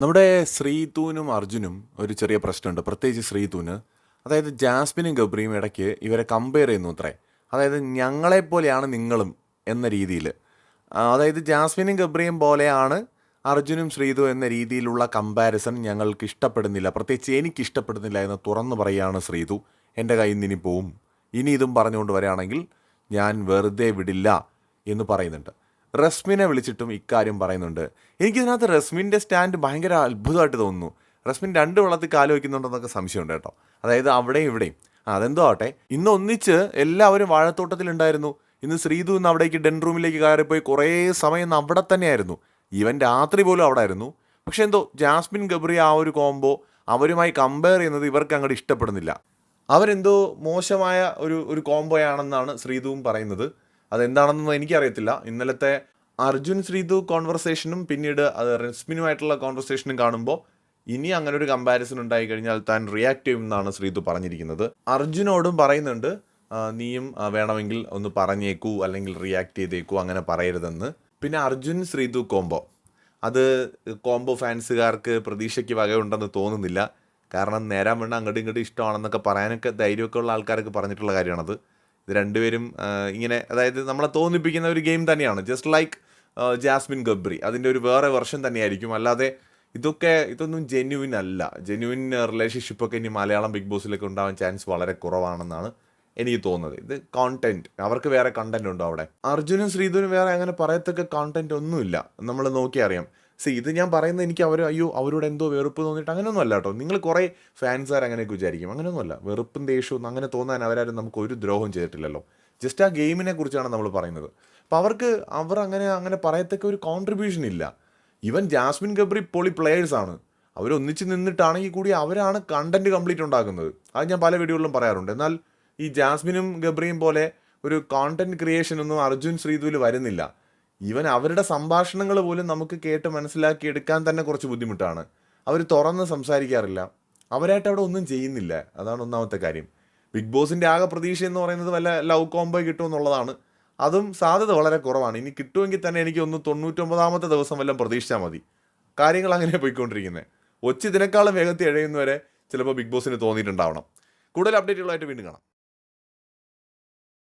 നമ്മുടെ ശ്രീതൂനും അർജുനും ഒരു ചെറിയ പ്രശ്നമുണ്ട്. പ്രത്യേകിച്ച് ശ്രീതൂന്. അതായത് ജാസ്മിനും ഗബ്രിയും ഇടയ്ക്ക് ഇവരെ കമ്പയർ ചെയ്യുന്നു അത്രേ. അതായത് ഞങ്ങളെപ്പോലെയാണ് നിങ്ങളും എന്ന രീതിയിൽ അതായത് ജാസ്മിനും ഗബ്രിയും പോലെയാണ് അർജുനും ശ്രീതു എന്ന രീതിയിലുള്ള കമ്പാരിസൺ ഞങ്ങൾക്ക് ഇഷ്ടപ്പെടുന്നില്ല. പ്രത്യേകിച്ച് എനിക്ക് ഇഷ്ടപ്പെടുന്നില്ല എന്ന് തുറന്നു പറയുകയാണ് ശ്രീതു. എന്റെ കയ്യിൽ നിന്ന് ഇനി പോവും. ഇനി ഇതും പറഞ്ഞുകൊണ്ട് വരികയാണെങ്കിൽ ഞാൻ വെറുതെ വിടില്ല എന്ന് പറയുന്നുണ്ട്. റസ്മിനെ വിളിച്ചിട്ടും ഇക്കാര്യം പറയുന്നുണ്ട്. എനിക്കിതിനകത്ത് റസ്മിന്റെ സ്റ്റാൻഡ് ഭയങ്കര അത്ഭുതമായിട്ട് തോന്നുന്നു. റസ്മിൻ രണ്ട് വെള്ളത്തിൽ കാൽ വയ്ക്കുന്നുണ്ടെന്നൊക്കെ സംശയമുണ്ട് കേട്ടോ. അതായത് അവിടെയും ഇവിടെയും. അതെന്തോ ആവട്ടെ. ഇന്ന് ഒന്നിച്ച് എല്ലാവരും വാഴത്തോട്ടത്തിലുണ്ടായിരുന്നു ഇന്ന് ശ്രീതു ഇന്ന് അവിടേക്ക് ഡെൻ റൂമിലേക്ക് കയറിപ്പോയി കുറേ സമയം ഇന്ന് അവിടെ തന്നെയായിരുന്നു. ഈവൻ രാത്രി പോലും അവിടെ ആയിരുന്നു. പക്ഷെ എന്തോ ജാസ്മിൻ ഗബ്രി ആ ഒരു കോംബോ അവരുമായി കമ്പയർ ചെയ്യുന്നത് ഇവർക്ക് അങ്ങോട്ട് ഇഷ്ടപ്പെടുന്നില്ല. അവരെന്തോ മോശമായ ഒരു ഒരു കോംബോയാണെന്നാണ് ശ്രീതുവും പറയുന്നത്. അതെന്താണെന്നൊന്നും എനിക്കറിയത്തില്ല. ഇന്നലത്തെ അർജുൻ ശ്രീതു കോൺവെർസേഷനും പിന്നീട് അത് റെസ്മിനുമായിട്ടുള്ള കോൺവെർസേഷനും കാണുമ്പോൾ ഇനി അങ്ങനെ ഒരു കമ്പാരിസൺ ഉണ്ടായി കഴിഞ്ഞാൽ താൻ റിയാക്ട് ചെയ്യുമെന്നാണ് ശ്രീതു പറഞ്ഞിരിക്കുന്നത്. അർജുനോടും പറയുന്നുണ്ട് നീയും വേണമെങ്കിൽ ഒന്ന് പറഞ്ഞേക്കൂ അല്ലെങ്കിൽ റിയാക്ട് ചെയ്തേക്കൂ അങ്ങനെ പറയരുതെന്ന്. പിന്നെ അർജുൻ ശ്രീതു കോംബോ അത് കോംബോ ഫാൻസുകാർക്ക് പ്രതീക്ഷയ്ക്ക് വകയുണ്ടെന്ന് തോന്നുന്നില്ല. കാരണം നേരാൻ വേണ്ട അങ്ങോട്ടും ഇങ്ങോട്ടും ഇഷ്ടമാണെന്നൊക്കെ പറയാനൊക്കെ ധൈര്യമൊക്കെ ഉള്ള ആൾക്കാരൊക്കെ പറഞ്ഞിട്ടുള്ള കാര്യമാണത്. ഇത് രണ്ടുപേരും ഇങ്ങനെ അതായത് നമ്മളെ തോന്നിപ്പിക്കുന്ന ഒരു ഗെയിം തന്നെയാണ്. Just like Jasmine Gabri. അതിന്റെ ഒരു വേറെ വെർഷൻ തന്നെയായിരിക്കും. അല്ലാതെ ഇതൊക്കെ ഇതൊന്നും ജെന്യുവിൻ അല്ല. ജെന്യുവിൻ റിലേഷൻഷിപ്പൊക്കെ ഇനി മലയാളം ബിഗ് ബോസിലൊക്കെ ഉണ്ടാവാൻ ചാൻസ് വളരെ കുറവാണെന്നാണ് എനിക്ക് തോന്നുന്നത്. ഇത് കോണ്ടന്റ് അവർക്ക് വേറെ കണ്ടന്റ് ഉണ്ടോ അവിടെ? അർജുനും ശ്രീധുനും വേറെ അങ്ങനെ പറയത്തക്ക കോണ്ടന്റ് ഒന്നുമില്ല. നമ്മൾ നോക്കി അറിയാം സി ഇത് ഞാൻ പറയുന്നത് എനിക്ക് അവർ അയ്യോ അവരോട് എന്തോ വെറുപ്പ് തോന്നിയിട്ട് അങ്ങനെയൊന്നും അല്ല കേട്ടോ. നിങ്ങൾ കുറേ ഫാൻസുകാർ അങ്ങനെയൊക്കെ വിചാരിക്കും. അങ്ങനെയൊന്നുമല്ല വെറുപ്പും ദേഷ്യവും അങ്ങനെ തോന്നാൻ അവരാരും നമുക്ക് ഒരു ദ്രോഹം ചെയ്തിട്ടില്ലല്ലോ. ജസ്റ്റ് ആ ഗെയിമിനെ കുറിച്ചാണ് നമ്മൾ പറയുന്നത്. അപ്പോൾ അവർക്ക് അവർ അങ്ങനെ അങ്ങനെ പറയത്തക്ക ഒരു കോൺട്രിബ്യൂഷൻ ഇല്ല. ഈവൻ ജാസ്മിൻ ഗബ്രി പൊളി പ്ലെയേഴ്സാണ് അവരൊന്നിച്ച് നിന്നിട്ടാണെങ്കിൽ കൂടി അവരാണ് കണ്ടന്റ് കംപ്ലീറ്റ് ഉണ്ടാക്കുന്നത്. അത് ഞാൻ പല വീഡിയോകളിലും പറയാറുണ്ട്. എന്നാൽ ഈ ജാസ്മിനും ഗബ്രിയും പോലെ ഒരു കോണ്ടന്റ് ക്രിയേഷൻ ഒന്നും അർജുൻ ശ്രീതുവിൽ വരുന്നില്ല. ഈവൻ അവരുടെ സംഭാഷണങ്ങൾ പോലും നമുക്ക് കേട്ട് മനസ്സിലാക്കി എടുക്കാൻ തന്നെ കുറച്ച് ബുദ്ധിമുട്ടാണ്. അവർ തുറന്ന് സംസാരിക്കാറില്ല. അവരായിട്ട് അവിടെ ഒന്നും ചെയ്യുന്നില്ല. അതാണ് ഒന്നാമത്തെ കാര്യം. ബിഗ് ബോസിന്റെ ആകെ പ്രതീക്ഷ എന്ന് പറയുന്നത് വല്ല ലവ് കോംബോ കിട്ടുമെന്നുള്ളതാണ് അതും സാധ്യത വളരെ കുറവാണ്. ഇനി കിട്ടുമെങ്കിൽ തന്നെ എനിക്ക് ഒന്ന് തൊണ്ണൂറ്റൊമ്പതാമത്തെ ദിവസം വല്ലതും പ്രതീക്ഷിച്ചാൽ മതി. കാര്യങ്ങൾ അങ്ങനെ പോയിക്കൊണ്ടിരിക്കുന്നത് ഒച്ച ഇതിനേക്കാളും വേഗത്തിൽ എഴയുന്നവരെ ചിലപ്പോൾ ബിഗ് ബോസിന് തോന്നിയിട്ടുണ്ടാവണം. കൂടുതൽ അപ്ഡേറ്റുകളായിട്ട് വീണ്ടും കാണാം.